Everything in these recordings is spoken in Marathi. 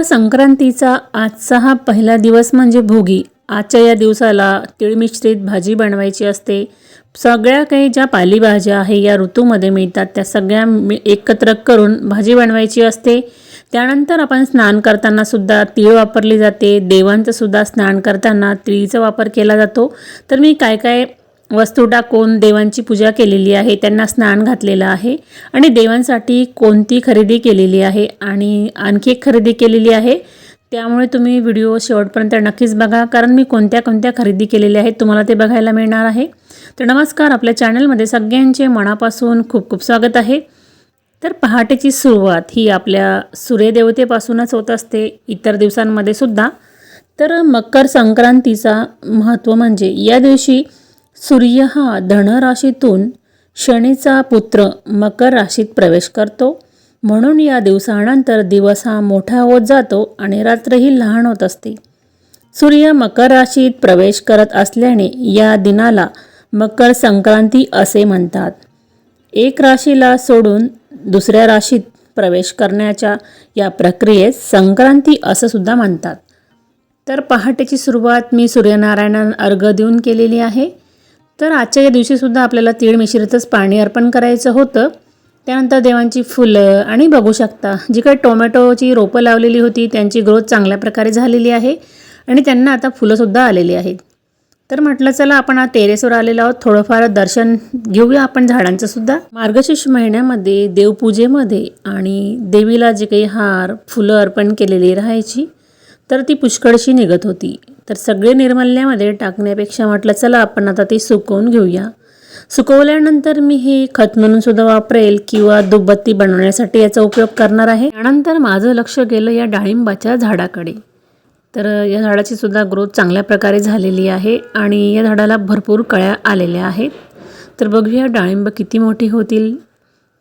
मकर संक्रांतीचा आजचा हा पहिला दिवस म्हणजे भोगी. आजच्या या दिवसाला तिळमिश्रित भाजी बनवायची असते. सगळ्या काही ज्या पालेभाज्या आहे या ऋतूमध्ये मिळतात त्या सगळ्या मि एकत्र करून भाजी बनवायची असते. त्यानंतर आपण स्नान करताना सुद्धा तीळ वापरली जाते. देवांचं सुद्धा स्नान करताना तिळीचा वापर केला जातो. तर मी काय काय वस्तू टाकून देवांची पूजा केलेली आहे त्यांना स्नान घातलेलं आहे आणि देवांसाठी कोणती खरेदी केलेली आहे आणि आणखी एक खरेदी केलेली आहे त्यामुळे तुम्ही व्हिडिओ शेवटपर्यंत नक्कीच बघा. कारण मी कोणत्या कोणत्या खरेदी केलेल्या आहेत तुम्हाला ते बघायला मिळणार आहे. तर नमस्कार आपल्या चॅनलमध्ये सगळ्यांचे मनापासून खूप खूप स्वागत आहे. तर पहाटेची सुरुवात ही आपल्या सूर्यदेवतेपासूनच होत असते इतर दिवसांमध्ये सुद्धा. तर मकर संक्रांतीचा महत्त्व म्हणजे या दिवशी सूर्य हा धनराशीतून शनीचा पुत्र मकर राशीत प्रवेश करतो. म्हणून या दिवसानंतर दिवस हा मोठा होत जातो आणि रात्रही लहान होत असते. सूर्य मकर राशीत प्रवेश करत असल्याने या दिनाला मकर संक्रांती असे म्हणतात. एक राशीला सोडून दुसऱ्या राशीत प्रवेश करण्याच्या या प्रक्रियेत संक्रांती असं सुद्धा म्हणतात. तर पहाटेची सुरुवात मी सूर्यनारायणांना अर्घ देऊन केलेली आहे. तर आजच्या या दिवशीसुद्धा आपल्याला तीळ मिश्रितच पाणी अर्पण करायचं होतं. त्यानंतर देवांची फुलं आणि बघू शकता जी काही टोमॅटोची रोपं लावलेली होती त्यांची ग्रोथ चांगल्या प्रकारे झालेली आहे आणि त्यांना आता फुलंसुद्धा आलेली आहेत. तर म्हटलं चला आपण हा टेरेसवर आलेलो आहोत. थोडंफार दर्शन घेऊया आपण झाडांचं सुद्धा. मार्गशीर्ष महिन्यामध्ये देवपूजेमध्ये आणि देवीला जे काही हार फुलं अर्पण केलेली राहायची तर ती पुष्कळशी निघत होती. तर सगळे निर्मल्यामध्ये टाकण्यापेक्षा म्हटलं चला आपण आता ते सुकवून घेऊया. सुकवल्यानंतर मी हे खत म्हणून सुद्धा वापरेल किंवा दुबत्ती बनवण्यासाठी याचा उपयोग करणार आहे. त्यानंतर माझं लक्ष गेलं या डाळिंबाच्या झाडाकडे. तर या झाडाची सुद्धा ग्रोथ चांगल्या प्रकारे झालेली आहे आणि या झाडाला भरपूर कळ्या आलेल्या आहेत. तर बघूया डाळिंब किती मोठी होतील.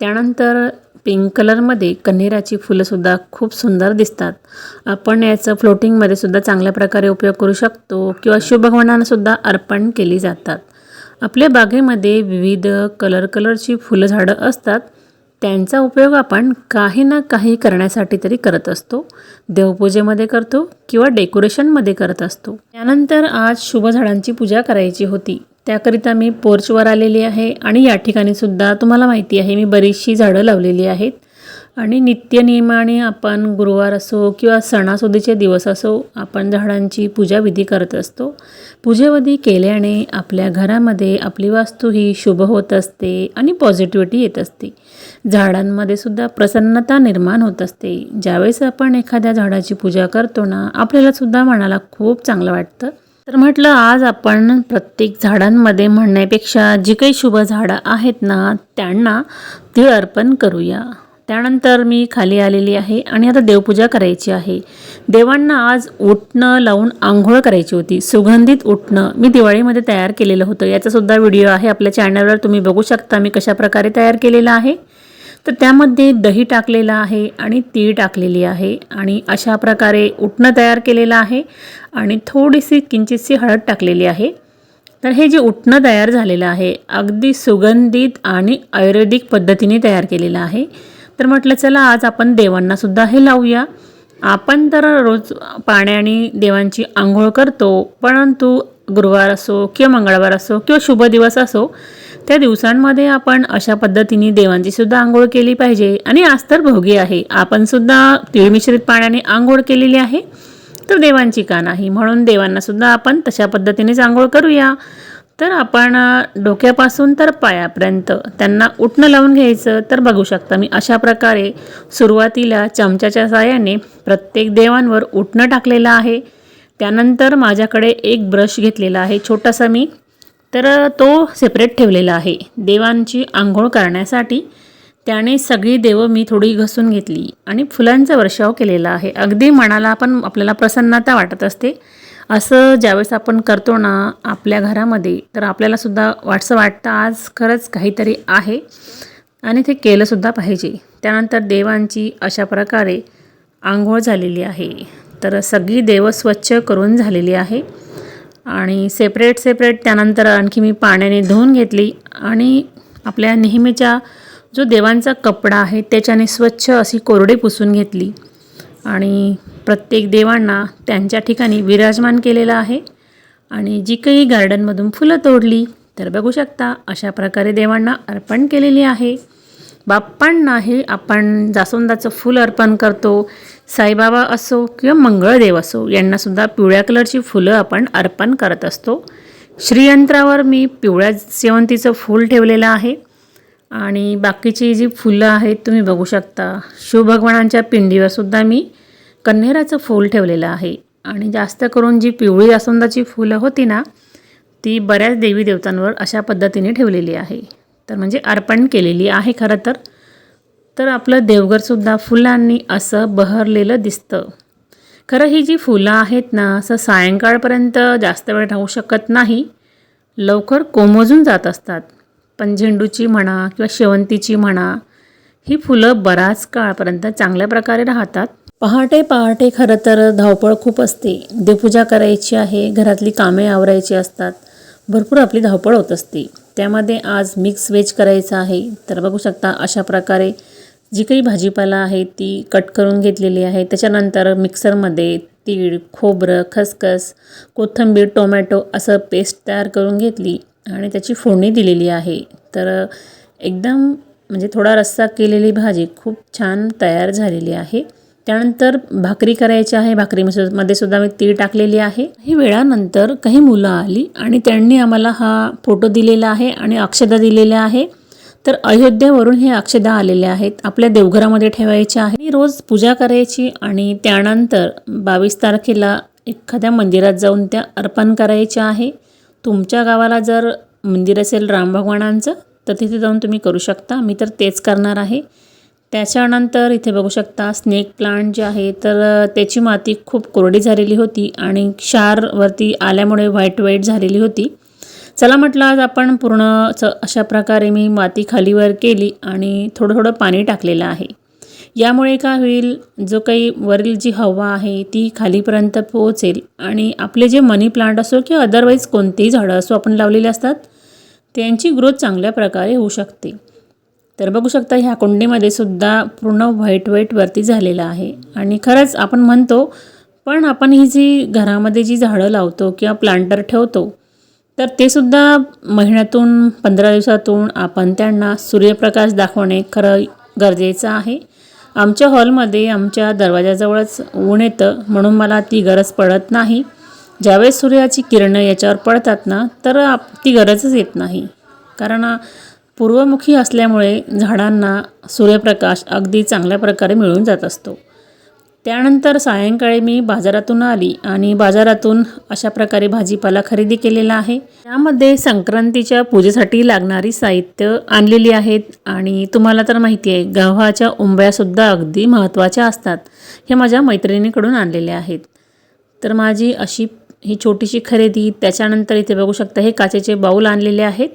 त्यानंतर पिंक कलरमध्ये कन्हेराची फुलंसुद्धा खूप सुंदर दिसतात. आपण याचं फ्लोटिंगमध्ये सुद्धा चांगल्या प्रकारे उपयोग करू शकतो किंवा शुभभगवानांना अर्पण केली जातात. आपल्या बागेमध्ये विविध कलर कलरची फुलं झाडं असतात. त्यांचा उपयोग आपण काही ना काही करण्यासाठी तरी करत असतो. देवपूजेमध्ये करतो किंवा डेकोरेशनमध्ये करत असतो. त्यानंतर आज शुभ झाडांची पूजा करायची होती. त्याकरिता मी पोर्चवर आलेली आहे आणि या ठिकाणी सुद्धा तुम्हाला माहिती आहे मी बरीचशी झाडं लावलेली आहेत. आणि नित्यनियमाने आपण गुरुवार असो किंवा सणासुदीचे दिवस असो आपण झाडांची पूजाविधी करत असतो. पूजेविधी केल्याने आपल्या घरामध्ये आपली वास्तू ही शुभ होत असते आणि पॉझिटिव्हिटी येत असते. झाडांमध्ये सुद्धा प्रसन्नता निर्माण होत असते. ज्यावेळेस आपण एखाद्या झाडाची पूजा करतो ना आपल्याला सुद्धा मनाला खूप चांगलं वाटतं. तर म्हटलं आज आपण प्रत्येक झाडांमध्ये म्हणण्यापेक्षा जी काही शुभ झाडं आहेत ना त्यांना तीळ अर्पण करूया. त्यानंतर मी खाली आलेली आहे आणि आता देवपूजा करायची आहे. देवांना आज उठणं लावून आंघोळ करायची होती. सुगंधित उठणं मी दिवाळीमध्ये तयार केलेलं होतं. याचासुद्धा व्हिडिओ आहे आपल्या चॅनलवर तुम्ही बघू शकता मी कशाप्रकारे तयार केलेला आहे. तर त्यामध्ये दही टाकलेलं आहे आणि तीळ टाकलेली आहे आणि अशा प्रकारे उटणं तयार केलेलं आहे आणि थोडीशी किंचितशी हळद टाकलेली आहे. तर हे जे उटणं तयार झालेलं आहे अगदी सुगंधित आणि आयुर्वेदिक पद्धतीने तयार केलेलं आहे. तर म्हटलं चला आज आपण देवांनासुद्धा हे लावूया. आपण तर रोज पाण्याने देवांची आंघोळ करतो परंतु गुरुवार असो किंवा मंगळवार असो किंवा शुभ दिवस असो त्या दिवसांमध्ये आपण अशा पद्धतीने देवांची सुद्धा आंघोळ केली पाहिजे. आणि आज तर भोगी आहे. आपण सुद्धा मिश्रित पाण्याने आंघोळ केलेली आहे तर देवांची का नाही? म्हणून देवांना सुद्धा आपण तशा पद्धतीनेच आंघोळ करूया. तर आपण डोक्यापासून तर पायापर्यंत त्यांना उठणं लावून घ्यायचं. तर बघू शकता मी अशा प्रकारे सुरुवातीला चमच्याच्या साह्याने प्रत्येक देवांवर उठणं टाकलेलं आहे. त्यानंतर माझ्याकडे एक ब्रश घेतलेला आहे छोटासा मी. तर तो सेपरेट ठेवलेला आहे. देवांची आंघोळ करण्यासाठी त्याने सगळी देवं मी थोडी घसून घेतली आणि फुलांचा वर्षाव केलेला आहे. अगदी मनाला पण आपल्याला प्रसन्नता वाटत असते. असं ज्यावेळेस आपण करतो ना आपल्या घरामध्ये तर आपल्यालासुद्धा वाटसं वाटतं आज खरंच काहीतरी आहे आणि ते केलंसुद्धा पाहिजे. त्यानंतर देवांची अशा प्रकारे आंघोळ झालेली आहे. तर सगळी देवं स्वच्छ करून झालेली आहे. आणि सेपरेट सेपरेट त्यानंतर आणखी मी पाण्याने धुवून घेतली. आणि आपल्या नेहमीच्या जो देवांचा कपडा आहे त्याच्याने स्वच्छ अशी कोरडी पुसून घेतली. आणि प्रत्येक देवांना त्यांच्या ठिकाणी विराजमान केलेलं आहे. आणि जी काही गार्डनमधून फुलं तोडली तर बघू शकता अशा प्रकारे देवांना अर्पण केलेली आहे. बाप्पांना हे आपण जास्वंदाचं फूल अर्पण करतो. साईबाबा असो किंवा मंगळदेव असो यांनासुद्धा पिवळ्या कलरची फुलं आपण अर्पण करत असतो. श्रीयंत्रावर मी पिवळ्या शेवंतीचं फूल ठेवलेलं आहे. आणि बाकीची जी फुलं आहेत तुम्ही बघू शकता. शिवभगवानांच्या पिंडीवर सुद्धा मी कन्हेराचं फूल ठेवलेलं आहे. आणि जास्त करून जी पिवळी जास्वंदाची फुलं होती ना ती बऱ्याच देवी देवतांवर अशा पद्धतीने ठेवलेली आहे. तर म्हणजे अर्पण केलेली आहे खरं तर. तर आपलं देवघरसुद्धा फुलांनी असं बहरलेलं दिसतं. खरं ही जी फुलं आहेत ना असं सायंकाळपर्यंत जास्त वेळ राहू शकत नाही. लवकर कोमजून जात असतात. पण झेंडूची म्हणा किंवा शेवंतीची म्हणा ही फुलं बराच काळपर्यंत चांगल्या प्रकारे राहतात. पहाटे पहाटे खरं तर धावपळ खूप असते. देवपूजा करायची आहे घरातली कामे आवरायची असतात. भरपूर आपली धावपळ होत असते. त्यामध्ये आज मिक्स व्हेज करायचं आहे. तर बघू शकता अशा प्रकारे जी काही भाजीपाला आहे ती कट करून घेतलेली आहे. त्याच्यानंतर मिक्सरमध्ये तीळ खोबरं खसखस कोथिंबीर टोमॅटो असं पेस्ट तयार करून घेतली आणि त्याची फोडणी दिलेली आहे. तर एकदम म्हणजे थोडा रस्सा केलेली भाजी खूप छान तयार झालेली आहे. त्यानंतर भाकरी करायची आहे. भाकरीमध्ये सुद्धा मी तीळ टाकलेली आहे. ही वेळानंतर काही मुलं आली आणि त्यांनी आम्हाला हा फोटो दिलेला आहे आणि अक्षदा दिलेल्या आहे. तर अयोध्येवरून हे अक्षदा आलेल्या आहेत. आपल्या देवघरामध्ये ठेवायच्या आहे आणि रोज पूजा करायची आणि त्यानंतर बावीस तारखेला एखाद्या मंदिरात जाऊन त्या अर्पण करायच्या आहे. तुमच्या गावाला जर मंदिर असेल राम भगवानांचं तर तिथे जाऊन तुम्ही करू शकता. मी तर तेच करणार आहे. त्याच्यानंतर इथे बघू शकता स्नेक प्लांट जे आहे तर त्याची माती खूप कोरडी झालेली होती आणि क्षारवरती आल्यामुळे व्हाईट व्हाईट झालेली होती. चला म्हटलं आज आपण पूर्ण च अशा प्रकारे मी माती खालीवर केली आणि थोडं थोडं पाणी टाकलेलं आहे. यामुळे काय होईल जो काही वरील जी हवा आहे ती खालीपर्यंत पोहोचेल आणि आपले जे मनी प्लांट असो किंवा अदरवाईज कोणतेही झाडं असो आपण लावलेले असतात त्यांची ग्रोथ चांगल्या प्रकारे होऊ शकते. तर बघू शकता ह्या कुंडीमध्ये सुद्धा पूर्ण व्हाईट व्हाईट वरती झालेलं आहे. आणि खरंच आपण म्हणतो पण आपण ही जी घरामध्ये जी झाडं लावतो किंवा प्लांटर ठेवतो तर ते सुद्धा महिन्यातून पंधरा दिवसातून आपण त्यांना सूर्यप्रकाश दाखवणे खरं गरजेचं आहे. आमच्या हॉलमध्ये आमच्या दरवाजाजवळच ऊन येतं म्हणून मला ती गरज पडत नाही. ज्यावेळेस सूर्याची किरणं याच्यावर पडतात ना तर आप ती गरजच येत नाही. कारण पूर्वमुखी असल्यामुळे झाडांना सूर्यप्रकाश अगदी चांगल्या प्रकारे मिळून जात असतो. त्यानंतर सायंकाळी मी बाजारातून आली आणि बाजारातून अशा प्रकारे भाजीपाला खरेदी केलेला आहे. त्यामध्ये संक्रांतीच्या पूजेसाठी लागणारी साहित्य आणलेली आहेत आणि तुम्हाला तर माहिती आहे गव्हाच्या उंब्यासुद्धा अगदी महत्त्वाच्या असतात हे माझ्या मैत्रिणीकडून आणलेल्या आहेत. तर माझी अशी ही छोटीशी खरेदी त्याच्यानंतर इथे बघू शकता हे काचेचे बाऊल आणलेले आहेत.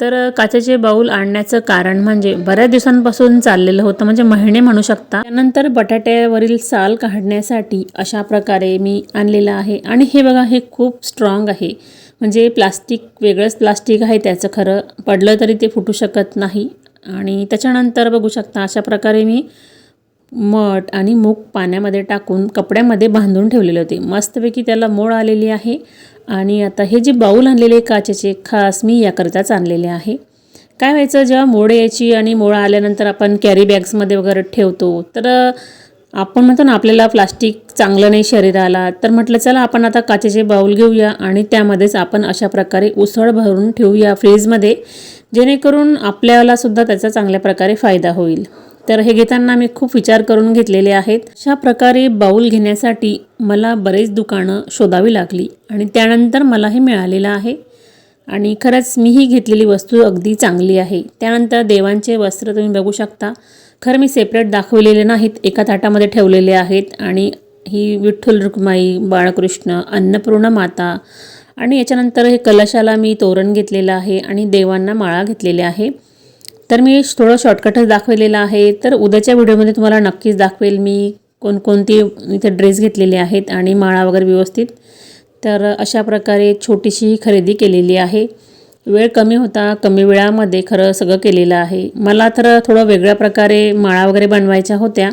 तर काचेचे बाऊल आणण्याचं कारण म्हणजे बऱ्याच दिवसांपासून चाललेलं होतं म्हणजे महिने म्हणू शकता. त्यानंतर बटाट्यावरील साल काढण्यासाठी अशा प्रकारे मी आणलेलं आहे. आणि हे बघा हे खूप स्ट्रॉंग आहे. म्हणजे प्लास्टिक वेगळंच प्लास्टिक आहे त्याचं खरं पडलं तरी ते फुटू शकत नाही. आणि त्याच्यानंतर बघू शकता अशा प्रकारे मी मठ आणि मूग पाण्यामध्ये टाकून कपड्यामध्ये बांधून ठेवलेले होते. मस्तपैकी त्याला मोड आलेली आहे आणि आता हे जे बाऊल आणलेले काचेचे खास मी याकरिताच आणलेले आहे. काय व्हायचं जेव्हा मोड यायची आणि मोळ आल्यानंतर आपण कॅरी बॅग्समध्ये वगैरे ठेवतो तर आपण म्हणतो ना आपल्याला प्लास्टिक चांगलं नाही शरीराला तर म्हटलं चला आपण आता काचेचे बाऊल घेऊया आणि त्यामध्येच आपण अशा प्रकारे उसळ भरून ठेवूया फ्रीजमध्ये जेणेकरून आपल्यालासुद्धा त्याचा चांगल्या प्रकारे फायदा होईल. तर हे घेताना मी खूप विचार करून घेतलेले आहेत. अशा प्रकारे बाऊल घेण्यासाठी मला बरेच दुकानं शोधावी लागली आणि त्यानंतर मला हे मिळालेलं आहे. आणि खरंच मी ही घेतलेली वस्तू अगदी चांगली आहे. त्यानंतर देवांचे वस्त्र तुम्ही बघू शकता. खरं मी सेपरेट दाखवलेले नाहीत. एका ताटामध्ये ठेवलेले आहेत. आणि ही विठ्ठल रुक्माई बाळकृष्ण अन्नपूर्ण माता आणि याच्यानंतर हे कलशाला मी तोरण घेतलेलं आहे आणि देवांना माळा घेतलेल्या आहे. तर मी थोडं शॉर्टकटच दाखवलेलं आहे. तर उद्याच्या व्हिडिओमध्ये तुम्हाला नक्कीच दाखवेल मी कोणकोणती इथे ड्रेस घेतलेले आहेत आणि माळा वगैरे व्यवस्थित. तर अशा प्रकारे छोटीशी खरेदी केलेली आहे. वेळ कमी होता कमी वेळामध्ये खरं सगळं केलेलं आहे. मला तर थोडं वेगळ्या प्रकारे माळा वगैरे बनवायच्या होत्या.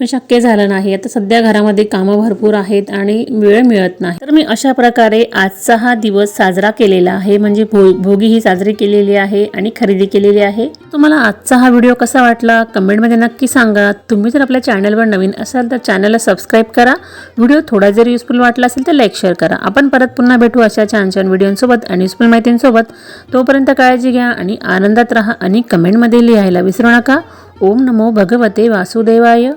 पण शक्य झालं नाही. आता सध्या घरामध्ये कामं भरपूर आहेत आणि वेळ मिळत नाही. तर मी अशा प्रकारे आजचा हा दिवस साजरा केलेला आहे. म्हणजे भो भोगी ही साजरी केलेली आहे आणि खरेदी केलेली आहे. तुम्हाला आजचा हा व्हिडिओ कसा वाटला? कमेंटमध्ये नक्की सांगा. तुम्ही जर आपल्या चॅनलवर नवीन असाल तर चॅनलला सबस्क्राईब करा. व्हिडिओ थोडा जर युजफुल वाटला असेल तर लाईक शेअर करा. आपण परत पुन्हा भेटू अशा छान छान व्हिडिओंसोबत आणि युजफुल माहितींसोबत. तोपर्यंत काळजी घ्या आणि आनंदात राहा आणि कमेंटमध्ये लिहायला विसरू नका. ओम नमो भगवते वासुदेवाय.